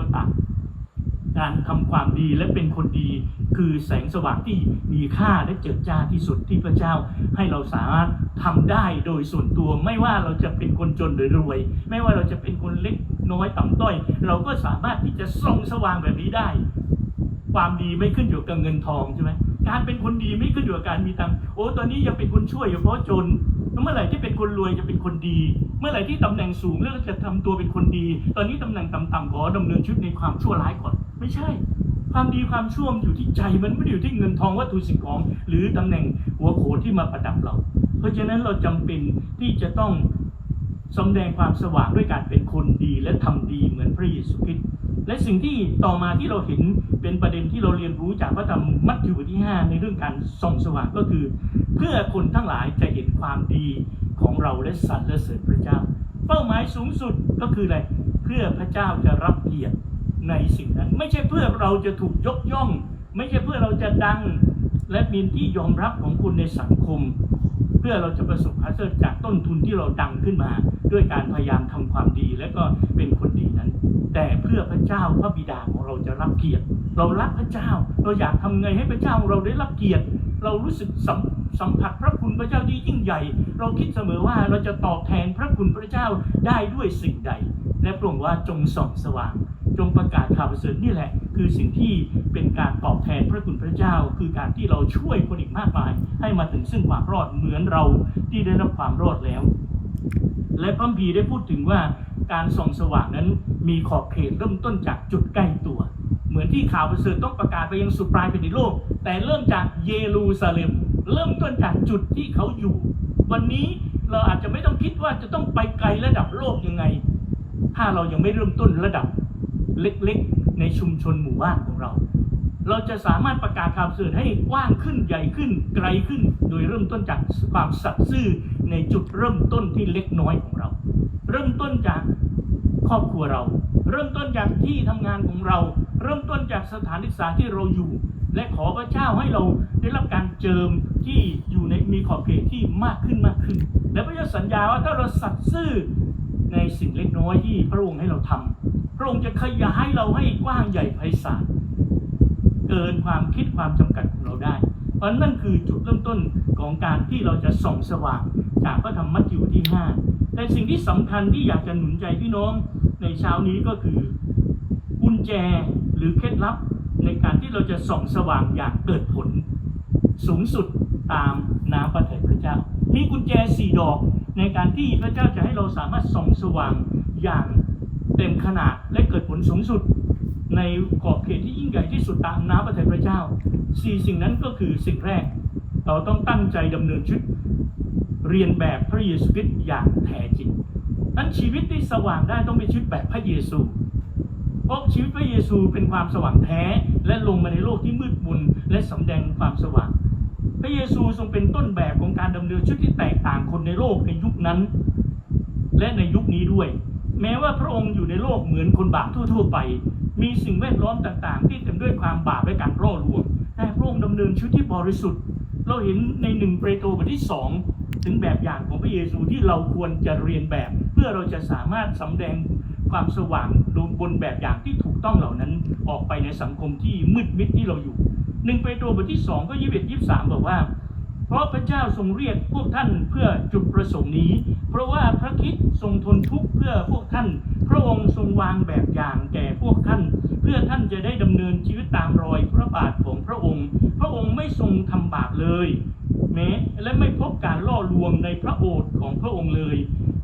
ก็ตามการทำความดีและเป็นคนดี คือแสงสว่างที่มีค่าและเจิดจ้าที่สุดที่พระเจ้าให้เราสามารถทำได้โดยส่วนตัว ไม่ว่าเราจะเป็นคนจนหรือรวย ไม่ว่าเราจะเป็นคนเล็กน้อยต่ำต้อย เราก็สามารถที่จะส่องสว่างแบบนี้ได้ ความดีไม่ขึ้นอยู่กับเงินทองใช่ไหมการเป็นคนดีไม่ขึ้นอยู่กับการมีตังโอ้ตอนนี้ยังเป็นคนช่วยอยู่เพราะจน เมื่อไหร่ที่เป็นคนรวยจะเป็นคนดี เมื่อไหร่ที่ตำแหน่งสูงแล้วจะทำตัวเป็นคนดี ตอนนี้ตำแหน่งต่ำๆขอดำเนินชีวิตในความชั่วร้ายก่อน ไม่ใช่ ความดีความชั่วมันอยู่ที่ใจมันไม่ได้อยู่ที่เงินทองวัตถุสิ่งของ หรือตำแหน่งหัวโขนที่มาประดับเรา เพราะฉะนั้นเราจำเป็นที่จะต้อง สำแดงความสว่างด้วยการเป็นคนดีและทำดีเหมือนพระเยซูคริสต์และสิ่งที่ต่อมาที่เราเห็นเป็นประเด็นที่เราเรียนรู้จากพระธรรมมัทธิวบทที่ 5 ในเรื่องการส่องสว่างก็คือ เพื่อคนทั้งหลายจะเห็นความดีของเราและสรรเสริญพระเจ้า เป้าหมายสูงสุดก็คืออะไรเพื่อพระเจ้าจะรับเกียรติในสิ่งนั้น ไม่ใช่เพื่อเราจะถูกยกย่อง ไม่ใช่เพื่อเราจะดัง และมีที่ยอมรับของคุณในสังคม พื่อเราจะประสบความสำเร็จจากต้นทุนที่เราดังขึ้นมา ด้วยการพยายามทำความดีและก็เป็นคนดีนั้น แต่เพื่อพระเจ้าพระบิดาของเราจะรับเกียรติ เรารักพระเจ้า เราอยากทำไงให้พระเจ้าเราได้รับเกียรติ เรารู้สึกสัมสัมผัสพระคุณพระเจ้าที่ยิ่งใหญ่ เราคิดเสมอว่าเราจะตอบแทนพระคุณพระเจ้าได้ด้วยสิ่งใด และพระองค์ว่าจงส่องสว่าง จงประกาศข่าวประเสริฐนี่แหละ คือสิ่งที่เป็นการตอบแทนพระคุณพระเจ้า คือการที่เราช่วยคนอีกมากมาย ให้มาถึงซึ่งความรอดเหมือนเราที่ได้รับความรอดแล้ว และพระคัมภีได้พูดถึงว่าการส่องสว่างนั้นมีขอบเขตเริ่มต้นจากจุดใกล้ตัว เหมือนที่ข่าวประเสริฐต้องประกาศไปยังสุดปลายแผ่นดินโลก แต่เริ่มจากเยรูซาเล็ม เริ่มต้นจากจุดที่เขาอยู่ วันนี้เราอาจจะไม่ต้องคิดว่าจะต้องไปไกลระดับโลกยังไง ถ้าเรายังไม่เริ่มต้นระดับเล็กๆ ในชุมชนหมู่บ้านของเรา เราจะสามารถประกาศข่าวเสริฐให้กว้างขึ้นใหญ่ขึ้นไกลขึ้น โดยเริ่มต้นจากความสัตย์ซื่อในจุดเริ่มต้นที่เล็กน้อยของเรา เริ่มต้นจากครอบครัวเรา เริ่มต้นจากที่ทำงานของเรา เริ่มต้นจากสถานศึกษาที่เราอยู่ และขอพระเจ้าให้เราได้รับการเจิมที่อยู่ในมีขอบเขตที่มากขึ้นมากขึ้น และพระเจ้าสัญญาว่าถ้าเราสัตย์ซื่อในสิ่งเล็กน้อยที่พระองค์ให้เราทำ พระองค์จะขยายเราให้กว้างใหญ่ไพศาลเกินความคิดความจำกัดของเราได้ เพราะนั่นคือจุดเริ่มต้นของการที่เราจะส่องสว่างจากพระธรรมมัทธิวที่ 5 แต่สิ่งที่สำคัญที่อยากจะหนุนใจพี่น้องในเช้านี้ก็คือกุญแจหรือเคล็ดลับในการที่เราจะส่องสว่างอย่างเกิดผล สูงสุดตามน้ำพระทัยพระเจ้า มีกุญแจสี่ดอกในการที่พระเจ้าจะให้เราสามารถส่องสว่างอย่าง เต็มขนาดและเกิดผลสูงสุด ในขอบเขตที่ยิ่งใหญ่ที่สุดตามน้ำพระทัยพระเจ้าสี่สิ่งนั้นก็คือสิ่งแรก เราต้องตั้งใจดำเนินชีวิตเรียนแบบพระเยซูคริสต์อย่างแท้จริงนั้นชีวิตที่สว่างได้ต้องเป็นชีวิตแบบพระเยซูเพราะชีวิตพระเยซูเป็นความสว่างแท้และลงมาในโลกที่มืดมนและสำแดงความสว่าง พระเยซูทรงเป็นต้นแบบของการดำเนินชีวิตที่แตกต่างคนในโลกในยุคนั้น และในยุคนี้ด้วย แม้ว่าพระองค์อยู่ในโลกเหมือนคนบาปทั่ว ๆ ไป มีสิ่งแวดล้อมต่างๆ ที่เต็มด้วยความบาปและการร่อลวงแต่พระองค์ดำเนินชีวิตที่บริสุทธิ์ เราเห็นในหนึ่งเปโตรบทที่สองถึงแบบอย่างของพระเยซูที่เราควรจะเรียนแบบ เพื่อเราจะสามารถสำแดงความสว่างบนแบบอย่างที่ถูกต้องเหล่านั้นออกไปในสังคมที่มืดมิดที่เราอยู่หนึ่งเปโตรบทที่สองก็ยี่สิบเอ็ดยี่สิบสามบอกว่า เพราะพระเจ้าทรงเรียกพวกท่านเพื่อจุดประสงค์นี้ เพราะว่าพระคริสต์ทรงทนทุกข์เพื่อพวกท่าน พระองค์ทรงวางแบบอย่างแก่พวกท่าน เพื่อท่านจะได้ดำเนินชีวิตตามรอยพระบาทของพระองค์ พระองค์ไม่ทรงทำบาปเลย แม้และไม่พบการล่อลวงในพระโอษฐ์ของพระองค์เลย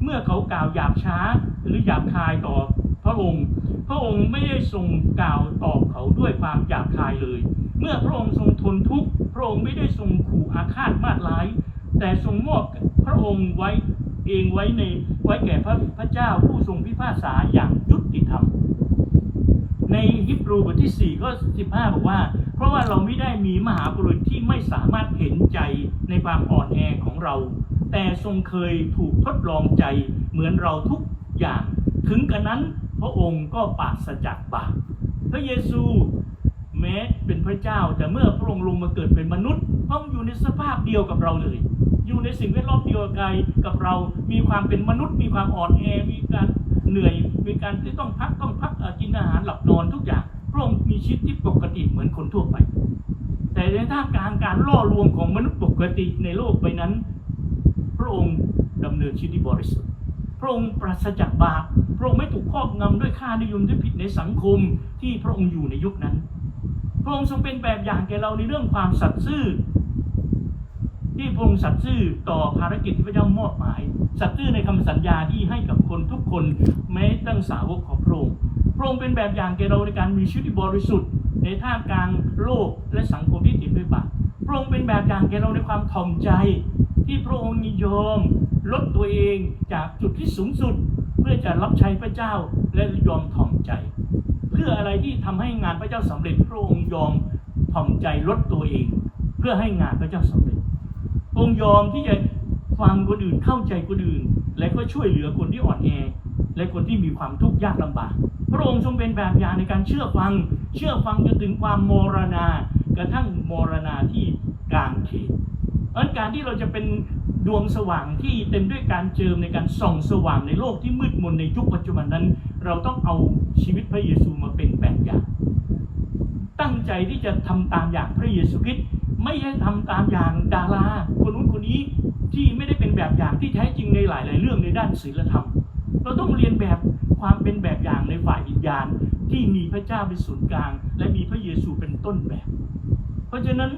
เมื่อเขากล่าวหยาบช้าหรือหยาบคายต่อพระองค์ ระองค์ไม่ได้ทรงกล่าวตอบเขาด้วยความหยาบคายเลย เมื่อพระองค์ทรงทนทุกข์พระองค์ไม่ได้ทรงขู่อาฆาตมาดร้าย แต่ทรงมอบพระองค์ไว้เองไว้ในไว้แก่พระพระเจ้าผู้ทรงพิพากษาอย่างยุติธรรม ในฮิบรูบทที่ 4 ก็ 15 บอกว่า เพราะว่าเราไม่ได้มีมหาบุรุษที่ไม่สามารถเห็นใจในความอ่อนแอของเรา แต่ทรงเคยถูกทดลองใจเหมือนเราทุกอย่าง ถึงกระนั้น พระองค์ก็ปราศจากบาปพระเยซูแม้เป็นพระเจ้า แต่เมื่อพระองค์ลงมาเกิดเป็นมนุษย์พระองค์อยู่ในสภาพเดียวกับเราเลย อยู่ในสิ่งแวดล้อมเดียวกันกับเรา มีความเป็นมนุษย์ มีความอ่อนแอ มีการเหนื่อย มีการที่ต้องพักต้องพักกินอาหารหลับนอนทุกอย่าง พระองค์มีชีวิตที่ปกติเหมือนคนทั่วไป แต่ในท่ามกลางการล่อลวงของมนุษย์ปกติในโลกใบนั้น พระองค์ดำเนินชีวิตที่บริสุทธิ์ พระองค์ปราศจากบาป ระองค์ไม่ถูกครอบงำด้วยค่านิยมที่ผิดในสังคมที่พระองค์อยู่ในยุคนั้น พระองค์ทรงเป็นแบบอย่างแก่เราในเรื่องความสัตย์ซื่อ ที่พระองค์สัตย์ซื่อต่อภารกิจที่พระเจ้ามอบหมาย สัตย์ซื่อในคำสัญญาที่ให้กับคนทุกคนแม้ตั้งสาวกของพระองค์ พระองค์เป็นแบบอย่างแก่เราในการมีชีวิตบริสุทธิ์ ในท่ามกลางโลกและสังคมที่ติดด้วยบาปพระองค์เป็นแบบอย่างแก่เราในความถ่อมใจ ที่พระองค์ยอมลดตัวเองจากจุดที่สูงสุด เพื่อจะรับใช้พระเจ้าและยอมถ่อมใจ เพื่ออะไรที่ทำให้งานพระเจ้าสำเร็จพระองค์ยอมถ่อมใจลดตัวเอง เพื่อให้งานพระเจ้าสำเร็จองค์ยอมที่จะฟังคนอื่นเข้าใจคนอื่น และก็ช่วยเหลือคนที่อ่อนแอและคนที่มีความทุกข์ยากลำบากพระองค์ทรงเป็นแบบอย่างในการเชื่อฟัง เชื่อฟังจนถึงความมรณา กระทั่งมรณาที่กลางเขนอันการที่เราจะเป็น ดวงสว่างที่เต็มด้วยการเจิมในการส่องสว่างในโลกที่มืดมนในยุคปัจจุบันนั้น เราต้องเอาชีวิตพระเยซูมาเป็นแบบอย่าง ตั้งใจที่จะทำตามอย่างพระเยซูคริสต์ไม่ใช่ทำตามอย่างดาราคนนู้นคนนี้ที่ไม่ได้เป็นแบบอย่างที่แท้จริงในหลาย ๆ เรื่องในด้านศีลธรรม เราต้องเรียนแบบความเป็นแบบอย่างในฝ่ายวิญญาณที่มีพระเจ้าเป็นศูนย์กลาง และมีพระเยซูเป็นต้นแบบ เพราะฉะนั้น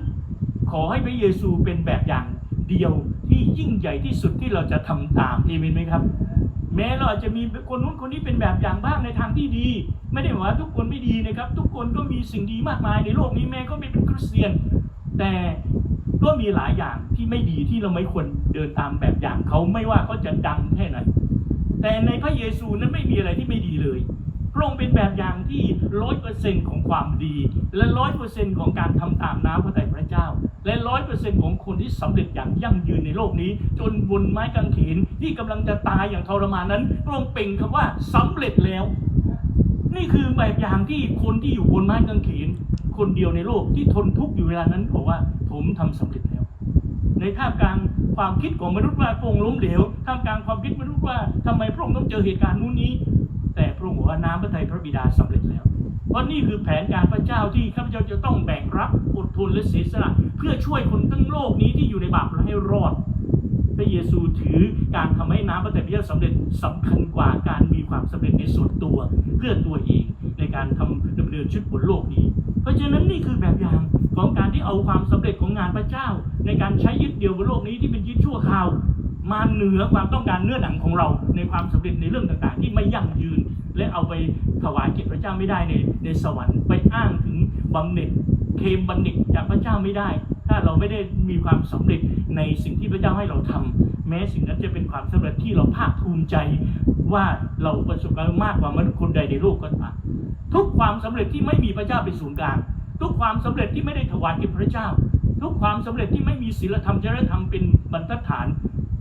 ขอให้พระเยซูเป็นแบบอย่างเดียว ที่ยิ่งใหญ่ที่สุดที่เราจะทำตามเอเมนไหมครับ แม้เราอาจจะมีคนนู้นคนนี้เป็นแบบอย่างบ้างในทางที่ดี ไม่ได้หมายว่าทุกคนไม่ดีนะครับ ทุกคนก็มีสิ่งดีมากมายในโลกนี้แม้ก็ไม่เป็นคริสเตียน แต่ก็มีหลายอย่างที่ไม่ดีที่เราไม่ควรเดินตามแบบอย่างเขาไม่ว่าเขาจะดังแค่ไหนแต่ในพระเยซูนั้นไม่มีอะไรที่ไม่ดีเลย พระองค์เป็นแบบอย่างที่ร้อยเปอร์เซ็นต์ของความดี และร้อยเปอร์เซ็นต์ของการทำตามน้ำพระทัยพระเจ้า และร้อยเปอร์เซ็นต์ของคนที่สำเร็จอย่างยั่งยืนในโลกนี้ จนบนไม้กางเขนที่กำลังจะตายอย่างทรมานนั้นพระองค์เปล่งคำว่าสำเร็จแล้ว นี่คือแบบอย่างที่คนที่อยู่บนไม้กางเขนคนเดียวในโลกที่ทนทุกข์อยู่เวลานั้นบอกว่าผมทำสำเร็จแล้ว ในท่ามกลางความคิดของมนุษย์ว่าพระองค์ล้มเหลวท่ามกลางความคิดมนุษย์ว่าทำไมพระองค์ต้องเจอเหตุการณ์นู้นนี้ ว่าน้ำพระทัยพระบิดาสำเร็จแล้ว เพราะนี่คือแผนการพระเจ้าที่ข้าพเจ้าจะต้องแบกรับอดทนและเสียสละเพื่อช่วยคนทั้งโลกนี้ที่อยู่ในบาปและให้รอดพระเยซูถือการทำให้น้ำพระทัยพระเจ้าสำเร็จสำคัญกว่าการมีความสำเร็จในส่วนตัวเพื่อตัวเองในการทำดำเนินชีวิตบนโลกนี้ เพราะฉะนั้นนี่คือแบบอย่างของการที่เอาความสำเร็จของงานพระเจ้า ในการใช้ยึดเดียวบนโลกนี้ที่เป็นยึดชั่วคราวมาเหนือความต้องการเนื้อหนังของเราในความสำเร็จในเรื่องต่างๆ ที่ไม่ยั่งยืน และเอาไปถวายเกียรติพระเจ้าไม่ได้ในในสวรรค์ไปอ้างถึงบำเหน็จเคมบำเหน็จจากพระเจ้าไม่ได้ ถ้าเราไม่ได้มีความสำเร็จในสิ่งที่พระเจ้าให้เราทำแม้สิ่งนั้นจะเป็นความสำเร็จที่เราภาคภูมิใจว่าเราประสบการณ์มากกว่ามนุษย์คนใดในโลกก็ตามทุกความสำเร็จที่ไม่มีพระเจ้าเป็นศูนย์กลาง ทุกความสำเร็จที่ไม่ได้ถวายแก่พระเจ้า ทุกความสำเร็จที่ไม่มีศีลธรรมจริยธรรมเป็นบรรทัดฐาน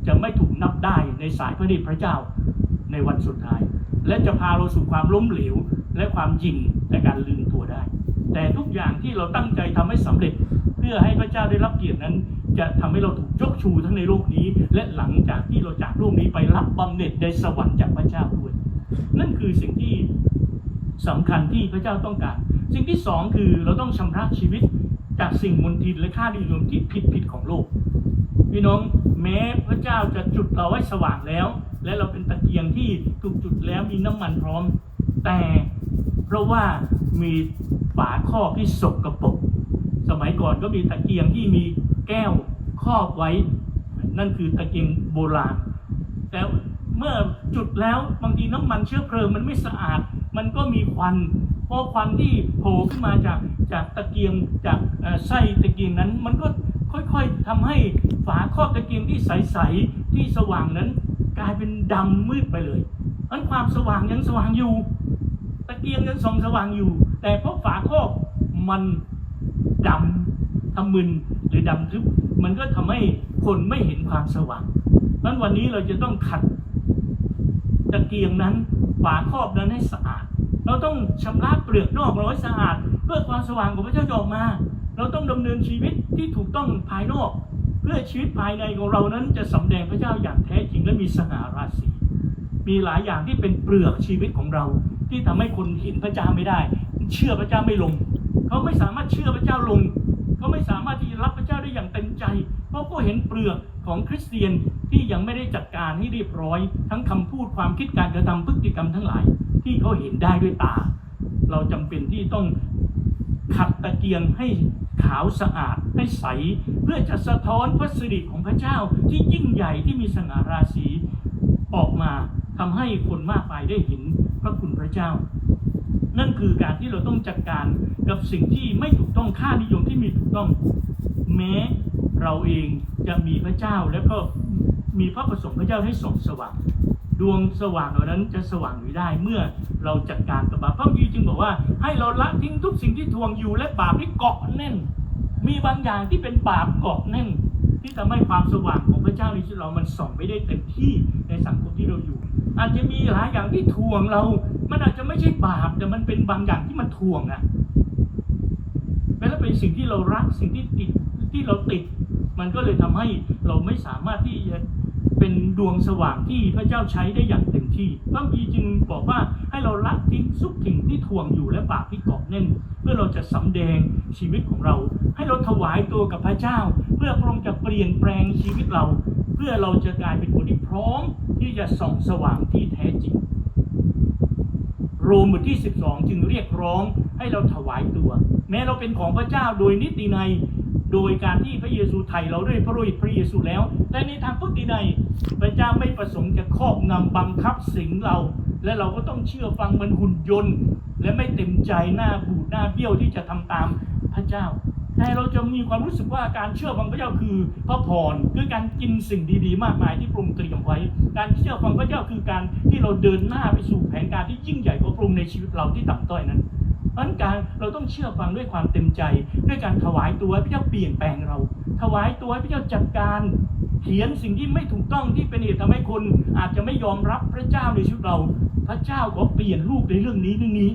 จะไม่ถูกนับได้ในสายพระเนตรพระเจ้าในวันสุดท้าย และจะพาเราสู่ความล้มเหลว และความจริงและการลืมตัวได้ แต่ทุกอย่างที่เราตั้งใจทำให้สำเร็จ เพื่อให้พระเจ้าได้รับเกียรตินั้น จะทำให้เราถูกยกชูทั้งในโลกนี้ และหลังจากที่เราจากโลกนี้ไปรับบำเหน็จในสวรรค์จากพระเจ้าด้วย นั่นคือสิ่งที่สำคัญที่พระเจ้าต้องการ สิ่งที่สองคือเราต้องชำระชีวิตจากสิ่งมนทินและค่านิยมที่ผิดผิดๆของโลก พี่น้องแม้พระเจ้าจะจุดเราให้สว่างแล้ว และเราเป็นตะเกียงที่ถูกจุดแล้วมีน้ำมันพร้อม แต่เพราะว่ามีฝาครอบที่สกปรกสมัยก่อนก็มีตะเกียงที่มีแก้วครอบไว้ นั่นคือตะเกียงโบราณ แต่เมื่อจุดแล้วบางทีน้ำมันเชื้อเพลิงมันไม่สะอาด มันก็มีควันเพราะควันที่โผล่ขึ้นมาจากจากตะเกียงจากไส้ตะเกียงนั้น มันก็ค่อยๆทำให้ฝาครอบตะเกียงที่ใสๆที่สว่างนั้น กลายเป็นดำมืดไปเลยอันความสว่างยังสว่างอยู่ ตะเกียงยังส่องสว่างอยู่ แต่เพราะฝาครอบมันดำทำมึนหรือดำทึบมันก็ทำให้คนไม่เห็นความสว่างนั้นวันนี้เราจะต้องขัดตะเกียงนั้นฝาครอบนั้นให้สะอาด เราต้องชำระเปลือกนอกเราให้สะอาด เพื่อความสว่างของพระเจ้าจะออกมา เราต้องดำเนินชีวิตที่ถูกต้องภายนอก เพื่อชีวิตภายในของเรานั้นจะสำแดงพระเจ้าอย่างแท้จริงและมีสง่าราศีมีหลายอย่างที่เป็นเปลือกชีวิตของเรา ที่ทำให้คนเห็นพระเจ้าไม่ได้ เชื่อพระเจ้าไม่ลง เขาไม่สามารถเชื่อพระเจ้าลง เขาไม่สามารถที่จะรับพระเจ้าได้อย่างเต็มใจ เพราะก็เห็นเปลือกของคริสเตียนที่ยังไม่ได้จัดการให้เรียบร้อย ทั้งคำพูดความคิดการกระทำพฤติกรรมทั้งหลาย ที่เขาเห็นได้ด้วยตา เราจำเป็นที่ต้องขัดตะเกียงให้ ขาวสะอาดให้ใส เพื่อจะสะท้อนพระสิริของพระเจ้าที่ยิ่งใหญ่ที่มีสง่าราศีออกมาทำให้คนมากมายได้เห็นพระคุณพระเจ้า นั่นคือการที่เราต้องจัดการกับสิ่งที่ไม่ถูกต้องค่านิยมที่มีถูกต้อง แม้เราเองจะมีพระเจ้าแล้วก็มีพระประสงค์พระเจ้าให้ส่องสว่าง ดวงสว่างเหล่านั้นจะสว่างอยู่ได้เมื่อเราจัดการกับบาปพระวีจึงบอกว่า ให้เราละทิ้งทุกสิ่งที่ทวงอยู่และบาปที่เกาะแน่น มีบางอย่างที่เป็นบาปเกาะแน่น ที่ทำให้ความสว่างของพระเจ้าในชีวิตเรามันส่องไม่ได้เต็มที่ในสังคมที่เราอยู่ อาจจะมีหลายอย่างที่ทวงเรา มันอาจจะไม่ใช่บาปแต่มันเป็นบางอย่างที่มันทวงอะแล้วเป็นสิ่งที่เรารักสิ่งที่ติดที่เราติด มันก็เลยทำให้เราไม่สามารถที่จะ เป็นดวงสว่างที่พระเจ้าใช้ได้อย่างเต็มที่พระคัมภีร์จึงบอกว่าให้เราละทิ้งทุกสิ่งที่ทวงอยู่และบาปที่เกาะแน่น เพื่อเราจะสำแดงชีวิตของเรา ให้เราถวายตัวกับพระเจ้า เพื่อพระองค์จะเปลี่ยนแปลงชีวิตเรา เพื่อเราจะกลายเป็นคนที่พร้อมที่จะส่องสว่างที่แท้จริง โรมบทที่ 12 จึงเรียกร้องให้เราถวายตัว แม้เราเป็นของพระเจ้าโดยนิติในย โดยการที่พระเยซูไถ่เราด้วยพระโลหิตพระเยซูแล้ว แต่ในทางพุทธิในยพระเจ้าไม่ประสงค์จะครอบงำบังคับสิงเรา และเราก็ต้องเชื่อฟังมันหุ่นยนต์ และไม่เต็มใจหน้าบูดหน้าเบี้ยวที่จะทำตามพระเจ้า แต่เราจะมีความรู้สึกว่าการเชื่อฟังพระเจ้าคือพระพรคือการกินสิ่งดีๆ มากมายที่พระองค์เตรียมไว้ การเชื่อฟังพระเจ้าคือการที่เราเดินหน้าไปสู่แผนการที่ยิ่งใหญ่ของพระองค์ในชีวิตเราที่ต่ำต้อยนั้น เพราะฉะนั้นการเราต้องเชื่อฟังด้วยความเต็มใจ ด้วยการถวายตัวให้พระเจ้าเปลี่ยนแปลงเรา ถวายตัวให้พระเจ้าจัดการ เขียนสิ่งที่ไม่ถูกต้องที่เป็นเหตุทำให้คนอาจจะไม่ยอมรับพระเจ้าในชีวิตเรา พระเจ้าขอเปลี่ยนลูกในเรื่องนี้เรื่องนี้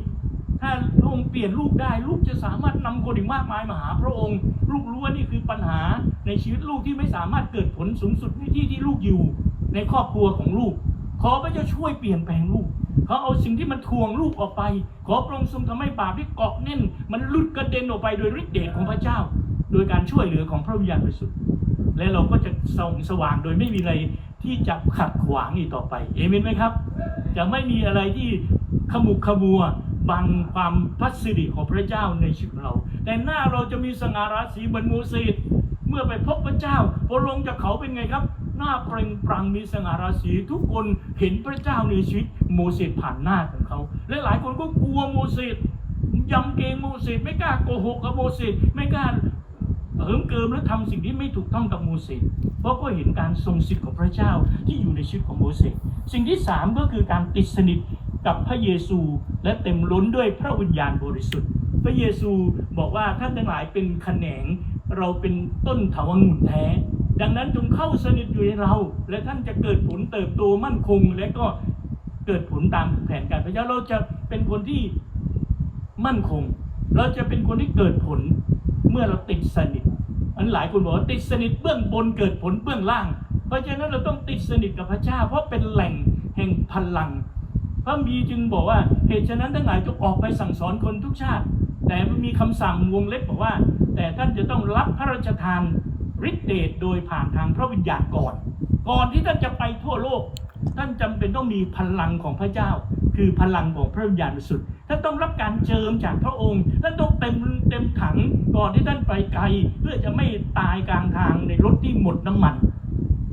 ถ้าพระองค์เปลี่ยนลูกได้ลูกจะสามารถนำคนอีกมากมายมาหาพระองค์ ลูกรู้ว่านี่คือปัญหาในชีวิตลูกที่ไม่สามารถเกิดผลสูงสุดในที่ที่ลูกอยู่ ในครอบครัวของลูก ขอพระเจ้าช่วยเปลี่ยนแปลงลูก เขาเอาสิ่งที่มันทวงลูกออกไป ขอพระองค์ทรงทำให้บาปที่เกาะแน่น มันลุดกระเด็นออกไปโดยฤทธิ์เดชของพระเจ้า โดยการช่วยเหลือของพระวิญญาณบริสุทธิ์และเราก็จะส่องสว่างโดยไม่มีอะไรที่จะขัดขวางอีกต่อไปเอเมนไหมครับ จะไม่มีอะไรที่ขมุกขมัวบังความพัสดิของพระเจ้าในชีวิตเรา แต่หน้าเราจะมีสง่าราศีเหมือนโมเสสเมื่อไปพบพระเจ้าพอลงจากเขาเป็นไงครับ หน้าเปล่งปลั่งมีสง่าราศีทุกคนเห็นพระเจ้าในชีวิตโมเสสผ่านหน้าของเขา และหลายคนก็กลัวโมเสสยำเกรงโมเสสไม่กล้าโกหกกับโมเสสไม่กล้าเหิมเกิมและทำสิ่งที่ไม่ถูกต้องกับโมเสสเพราะก็เห็นการทรงสิทธิ์ของพระเจ้าที่อยู่ในชีวิตของโมเสสสิ่งที่สามก็คือการติดสนิทกับพระเยซูและเต็มล้นด้วยพระวิญญาณบริสุทธิ์ พระเยซูบอกว่าท่านทั้งหลายเป็นแขนงเราเป็นต้นเถาวงุ่นแท้ ดังนั้นจงเข้าสนิทอยู่ในเรา และท่านจะเกิดผลเติบโตมั่นคง และก็เกิดผลตามแผนการพระเจ้าเราจะเป็นคนที่มั่นคง เราจะเป็นคนที่เกิดผลเมื่อเราติดสนิทอันหลายคนบอกว่าติดสนิทเบื้องบนเกิดผลเบื้องล่าง เพราะฉะนั้นเราต้องติดสนิทกับพระเจ้า เพราะเป็นแหล่งแห่งพลัง พระบีจึงบอกว่าเหตุฉะนั้นทั้งหลายจงออกไปสั่งสอนคนทุกชาติ แต่มันมีคำสั่งวงเล็บบอกว่า แต่ท่านจะต้องรับพระราชทาน ฤทธิเดชโดยผ่านทางพระวิญญาณก่อน ก่อนที่ท่านจะไปทั่วโลก ท่านจำเป็นต้องมีพลังของพระเจ้า คือพลังของพระวิญญาณบริสุทธิ์ท่านต้องรับการเจิมจากพระองค์ท่านต้องเต็มเต็มถังก่อนที่ท่านไปไกล เพื่อจะไม่ตายกลางทางในรถที่หมดน้ำมัน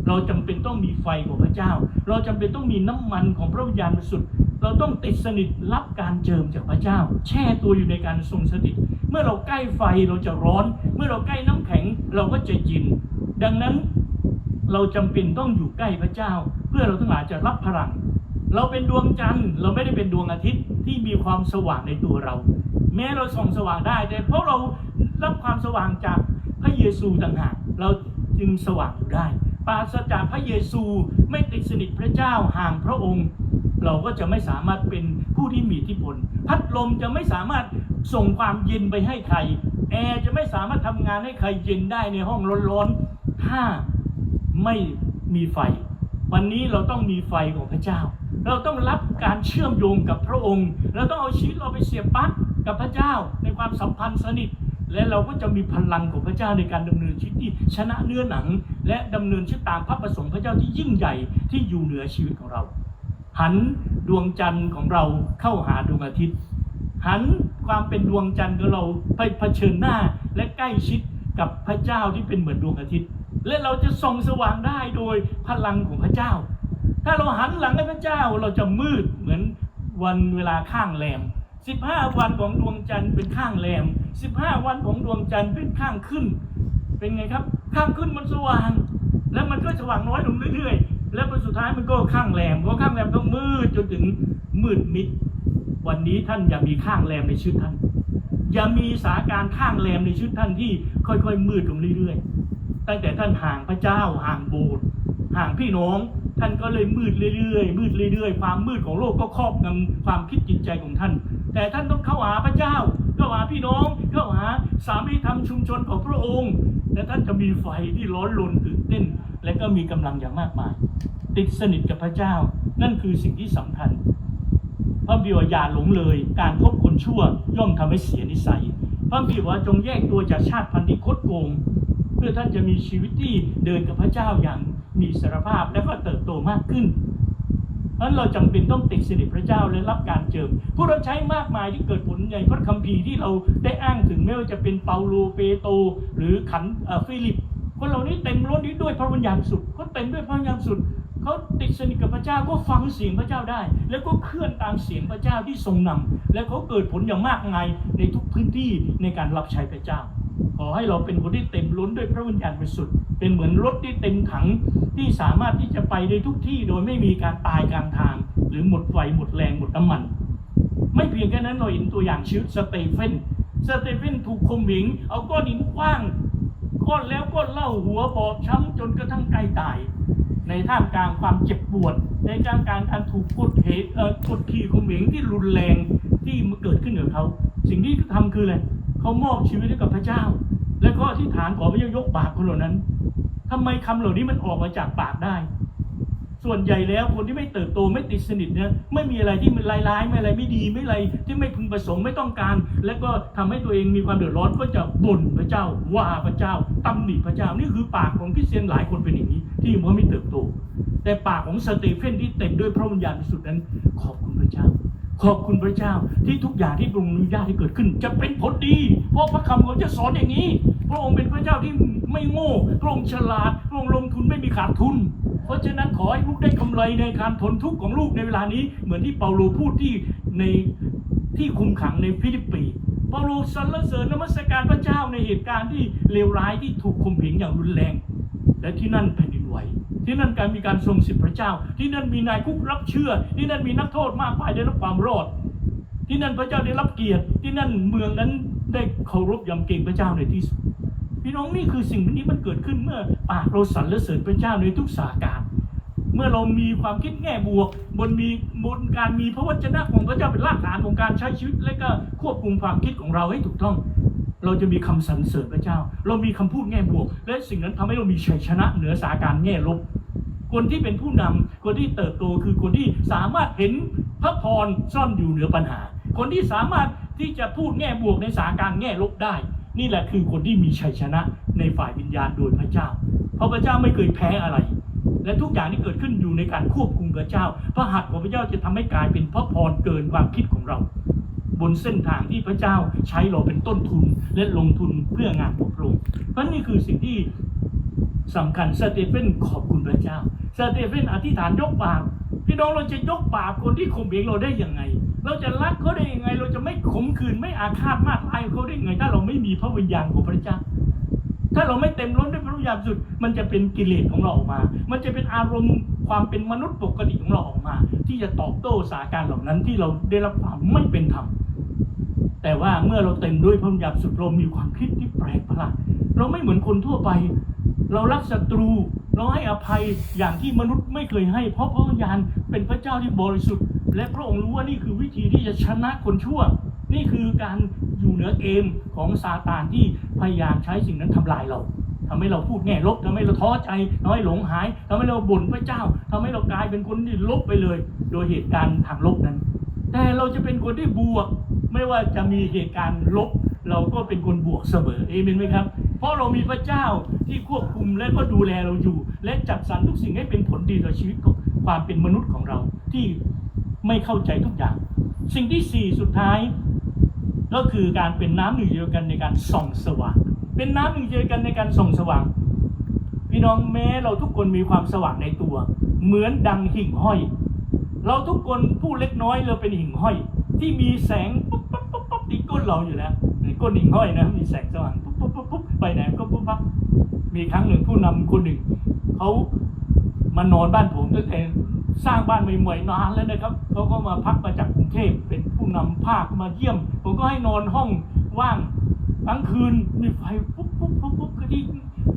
เราจำเป็นต้องมีไฟของพระเจ้า เราจำเป็นต้องมีน้ำมันของพระวิญญาณบริสุทธิ์ เราต้องติดสนิทรับการเจิมจากพระเจ้า แช่ตัวอยู่ในการทรงสถิต เมื่อเราใกล้ไฟเราจะร้อน เมื่อเราใกล้น้ำแข็งเราก็จะเย็นดังนั้นเราจำเป็นต้องอยู่ใกล้พระเจ้า เพื่อเราทั้งหลายจะรับพลัง เราเป็นดวงจันทร์เราไม่ได้เป็นดวงอาทิตย์ที่มีความสว่างในตัวเรา แม้เราส่องสว่างได้แต่เพราะเรารับความสว่างจากพระเยซูต่างหากเราจึงสว่างอยู่ได้ ปราศจากพระเยซูไม่ติดสนิทพระเจ้าห่างพระองค์ เราก็จะไม่สามารถเป็นผู้ที่มีอิทธิพล พัดลมจะไม่สามารถส่งความเย็นไปให้ใคร แอร์จะไม่สามารถทำงานให้ใครเย็นได้ในห้องร้อนๆถ้าไม่มีไฟ วันนี้เราต้องมีไฟของพระเจ้า เราต้องรับการเชื่อมโยงกับพระองค์ เราต้องเอาชีวิตเราไปเสียบปลั๊กกับพระเจ้าในความสัมพันธ์สนิท และเราก็จะมีพลังของพระเจ้าในการดำเนินชีวิตที่ชนะเนื้อหนัง และดำเนินชีวิตตามพระประสงค์พระเจ้าที่ยิ่งใหญ่ที่อยู่เหนือชีวิตของเรา หันดวงจันทร์ของเราเข้าหาดวงอาทิตย์ หันความเป็นดวงจันทร์ของเราไปเผชิญหน้าและใกล้ชิดกับพระเจ้าที่เป็นเหมือนดวงอาทิตย์ และเราจะส่องสว่างได้โดยพลังของพระเจ้า ถ้าเราหันหลังให้พระเจ้าเราจะมืดเหมือนวันเวลาข้างแรม 15 วันของดวงจันทร์เป็นข้างแรม15 วันของดวงจันทร์เป็นข้างขึ้น เป็นไงครับ ข้างขึ้นมันสว่าง แล้วมันก็สว่างน้อยลงเรื่อยๆ แล้วพอสุดท้ายมันก็ข้างแรมเพราะข้างแรมต้องมืดจนถึงมืดมิด วันนี้ท่านอย่ามีข้างแรมในชีวิตท่าน อย่ามีสาการข้างแรมในชีวิตท่านที่ค่อยๆ มืดลงเรื่อยๆ ตั้งแต่ท่านห่างพระเจ้าห่างโบสถ์ห่างพี่น้อง ท่านก็เลยมืดเรื่อยๆ มืดเรื่อยๆ ความมืดของโลกก็ครอบงำความคิดจิตใจของท่าน แต่ท่านต้องเข้าหาพระเจ้า เข้าหาพี่น้อง เข้าหาสามีธรรมชุมชนของพระองค์ และท่านจะมีไฟที่ร้อนรนตื่นเต้น และก็มีกำลังอย่างมากมาย ติดสนิทกับพระเจ้า นั่นคือสิ่งที่สำคัญพระบิวาอย่าหลงเลย การคบคนชั่วย่อมทำให้เสียนิสัย พระบิวาจงแยกตัวจากชาติพันธุ์ที่คดโกง เพื่อท่านจะมีชีวิตที่เดินกับพระเจ้าอย่าง มีสารภาพและก็เติบโตมากขึ้นเพราะฉะนั้นเราจำเป็นต้องติดสนิทพระเจ้าและรับการเจิม ผู้รับใช้มากมายที่เกิดผลในพระคัมภีร์ที่เราได้อ้างถึงไม่ว่าจะเป็นเปาโลเปโต หรือขันฟิลิป คนเหล่านี้เต็มล้นด้วยพระวิญญาณสุดเขาเต็มด้วยพระวิญญาณสุดเขาติดสนิทกับพระเจ้าก็ฟังเสียงพระเจ้าได้ แล้วก็เคลื่อนตามเสียงพระเจ้าที่ทรงนำและเขาเกิดผลอย่างมากมายในทุกพื้นที่ในการรับใช้พระเจ้า ขอให้เราเป็นคนที่เต็มล้นด้วยพระวิญญาณบริสุทธิ์ เป็นเหมือนรถที่เต็มถังที่สามารถที่จะไปในทุกที่โดยไม่มีการตายกลางทาง หรือหมดไฟหมดแรงหมดน้ำมัน ไม่เพียงแค่นั้นเราเห็นตัวอย่างชีวิตสเตเฟนสเตเฟนถูกข่มเหงเอาก้อนหินคว้างก้อนแล้วก้อนเล่าหัวบอบช้ำจนกระทั่งใกล้ตาย ในท่ามกลางความเจ็บปวด ในท่ามกลางการถูกกดเหตุเออกดขี่ข่มเหงที่รุนแรงที่มันเกิดขึ้นกับเขา สิ่งที่เขาทำคืออะไรเขามอบชีวิตให้กับพระเจ้า และก็อธิษฐานขอพระเจ้ายกบาปคนเหล่านั้น ทำไมคำเหล่านี้มันออกมาจากปากได้ ส่วนใหญ่แล้วคนที่ไม่เติบโตไม่ติดสนิทเนี่ยไม่มีอะไรที่มันร้ายๆไม่อะไรไม่ดีไม่อะไรที่ไม่พึงประสงค์ไม่ต้องการ และก็ทำให้ตัวเองมีความเดือดร้อนก็จะบ่นพระเจ้าว่าพระเจ้าตำหนิพระเจ้านี่คือปากของคริสเตียนหลายคนเป็นอย่างนี้ ที่เขาไม่เติบโต แต่ปากของสเตเฟนที่เต็มด้วยพระวิญญาณบริสุทธิ์นั้น ขอบคุณพระเจ้าขอบคุณพระเจ้าที่ทุกอย่างที่พระองค์อนุญาตให้เกิดขึ้น จะเป็นผลดี เพราะพระคำของจะสอนอย่างนี้ พระองค์เป็นพระเจ้าที่ ไม่โง่พระองค์ฉลาดพระองค์ลงทุนไม่มีขาดทุน เพราะฉะนั้นขอให้ลูกได้กำไรในการทนทุกข์ของลูกในเวลานี้ เหมือนที่เปาโลพูดที่ในที่คุมขังในฟิลิปปีเปาโลสรรเสริญนมัสการพระเจ้าในเหตุการณ์ที่เลวร้ายที่ถูกข่มเหงอย่างรุนแรง และที่นั่นแผ่นดินไหวที่นั่นการมีการทรงสิทธิพระเจ้า ที่นั่นมีนายคุกรับเชื่อ ที่นั่นมีนักโทษมากมายได้รับความรอด ที่นั่นพระเจ้าได้รับเกียรติ ที่นั่นเมืองนั้นได้เคารพยำเกรงพระเจ้าในที่สุด พี่น้องนี่คือสิ่งนี้มันเกิดขึ้นเมื่อปากเราสรรเสริญพระเจ้าในทุกสาการเมื่อเรามีความคิดแง่บวก บนมีบนการมีพระวจนะของพระเจ้าเป็นรากฐานของการใช้ชีวิต และก็ควบคุมความคิดของเราให้ถูกต้อง เราจะมีคำสรรเสริญพระเจ้า เรามีคำพูดแง่บวก และสิ่งนั้นทำให้เรามีชัยชนะเหนือสาการแง่ลบคนที่เป็นผู้นำคนที่เติบโตคือคนที่สามารถเห็นพระพรซ่อนอยู่เหนือปัญหา คนที่สามารถที่จะพูดแง่บวกในสาการแง่ลบได้ นี่แหละคือคนที่มีชัยชนะในฝ่ายวิญญาณโดยพระเจ้า เพราะพระเจ้าไม่เคยแพ้อะไร และทุกอย่างที่เกิดขึ้นอยู่ในการควบคุมพระเจ้า พระหัตถ์ของพระเจ้าจะทำให้กลายเป็นพระพรเกินความคิดของเรา บนเส้นทางที่พระเจ้าใช้เราเป็นต้นทุนและลงทุนเพื่องานของพระองค์เพราะนี่คือสิ่งที่สำคัญสเตเฟนขอบคุณพระเจ้าสเตเฟนอธิษฐานยกบาปพี่น้องเราจะยกบาปคนที่ข่มเหงเราได้ยังไง เราจะรักเขาได้ยังไง เราจะไม่ขมขื่นไม่อาฆาตมากมายเขาได้ยังไง ถ้าเราไม่มีพระวิญญาณของพระเจ้า ถ้าเราไม่เต็มล้นด้วยพระวิญญาณสุด มันจะเป็นกิเลสของเราออกมา มันจะเป็นอารมณ์ความเป็นมนุษย์ปกติของเราออกมา ที่จะตอบโต้สาการเหล่านั้นที่เราได้รับความไม่เป็นธรรมแต่ว่าเมื่อเราเต็มด้วยพระวิญญาณสุดเรามีความคิดที่แปลกประหลาดเราไม่เหมือนคนทั่วไป เรารักศัตรู เราให้อภัยอย่างที่มนุษย์ไม่เคยให้ เพราะพระวิญญาณเป็นพระเจ้าที่บริสุทธิ์ และพระองค์รู้ว่านี่คือวิธีที่จะชนะคนชั่ว นี่คือการอยู่เหนือเกมของซาตานที่พยายามใช้สิ่งนั้นทำลายเราทำให้เราพูดแง่ลบทำให้เราท้อใจทำให้หลงหายทำให้เราบ่นพระเจ้าทำให้เรากลายเป็นคนที่ลบไปเลย โดยเหตุการณ์ทางลบนั้น แต่เราจะเป็นคนที่บวก ไม่ว่าจะมีเหตุการณ์ลบ เราก็เป็นคนบวกเสมอเอเมนไหมครับ เพราะเรามีพระเจ้าที่ควบคุมและก็ดูแลเราอยู่ และจัดสรรทุกสิ่งให้เป็นผลดีต่อชีวิตของความเป็นมนุษย์ของเราที่ไม่เข้าใจทุกอย่าง สิ่งที่สี่สุดท้าย ก็คือการเป็นน้ำหนึ่งเดียวกันในการส่องสว่าง เป็นน้ำหนึ่งเดียวกันในการส่องสว่าง พี่น้องแม้เราทุกคนมีความสว่างในตัว เหมือนดังหิ่งห้อย เราทุกคนผู้เล็กน้อยเราเป็นหิ่งห้อย ที่มีแสงปุ๊บปุ๊บปุ๊บปุ๊บที่ก้นเราอยู่แล้วในก้นหิ่งห้อยนะมีแสงสว่าง ไปไหนก็ปุ๊บปั๊บมีครั้งหนึ่งผู้นำคนหนึ่งเขามานอนบ้านผมตั้งแต่สร้างบ้านใหม่ๆนานแล้วนะครับเขาก็มาพักมาจากกรุงเทพเป็นผู้นำภาคมาเยี่ยม ผมก็ให้นอนห้องว่างกลางคืนมีไฟปุ๊บปุ๊บปุ๊บปุ๊บคือที่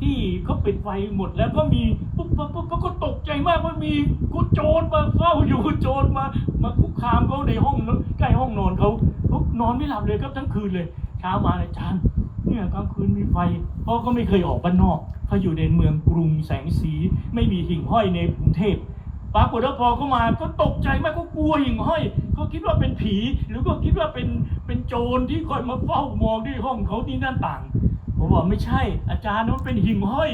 ที่เขาปิดไฟหมดแล้วก็มีปุ๊บปุ๊บปุ๊บเขาก็ตกใจมากว่ามีกูโจรมาเฝ้าอยู่โจรมา มาคุกคามเขาในห้องใกล้ห้องนอนเขาเขานอนไม่หลับเลยครับทั้งคืนเลยเช้ามาอาจารย์ เนี่ยกลางคืนมีไฟเพราะก็ไม่เคยออกบ้านนอกเขาอยู่ในเมืองกรุงแสงสี ไม่มีหิ่งห้อยในกรุงเทพปรากฏว่าพอเขามาก็ตกใจมากก็กลัวหิ่งห้อยเขาคิดว่าเป็นผี หรือก็คิดว่าเป็นเป็นโจรที่คอยมาเฝ้ามองที่ห้องเขาที่หน้าต่างผมบอกไม่ใช่ อาจารย์นั้นเป็นหิ่งห้อย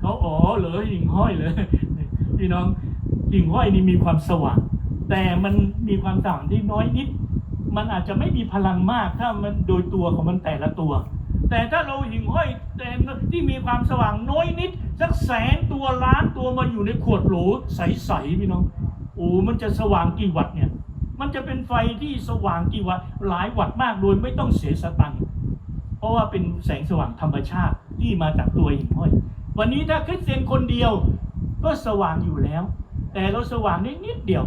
เขาอ๋อเหรอหิ่งห้อยเลยพี่น้องหิ่งห้อยนี่มีความสว่าง แต่มันมีความสว่างที่น้อยนิด มันอาจจะไม่มีพลังมากถ้ามันโดยตัวของมันแต่ละตัว แต่ถ้าเราหิ่งห้อยแต่ที่มีความสว่างน้อยนิด สักแสนตัวล้านตัวมาอยู่ในขวดโหลใสๆพี่น้องโอ้มันจะสว่างกี่วัตเนี่ย มันจะเป็นไฟที่สว่างกี่วัตหลายวัตมากโดยไม่ต้องเสียสตังค์เพราะว่าเป็นแสงสว่างธรรมชาติที่มาจากตัวหิ่งห้อย วันนี้ถ้าคริสเตียนคนเดียวก็สว่างอยู่แล้ว แต่เราสว่างนิดนิดเดียว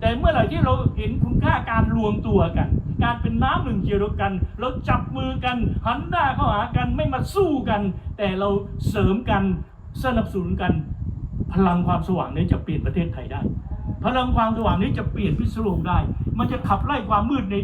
แต่เมื่อไหร่ที่เราเห็นคุณค่าการรวมตัวกัน การเป็นน้ำหนึ่งเดียวกัน เราจับมือกันหันหน้าเข้าหากันไม่มาสู้กัน แต่เราเสริมกันสนับสนุนกัน พลังความสว่างนี้จะเปลี่ยนประเทศไทยได้ พลังความสว่างนี้จะเปลี่ยนพิษณุโลกได้ มันจะขับไล่ความมืดใน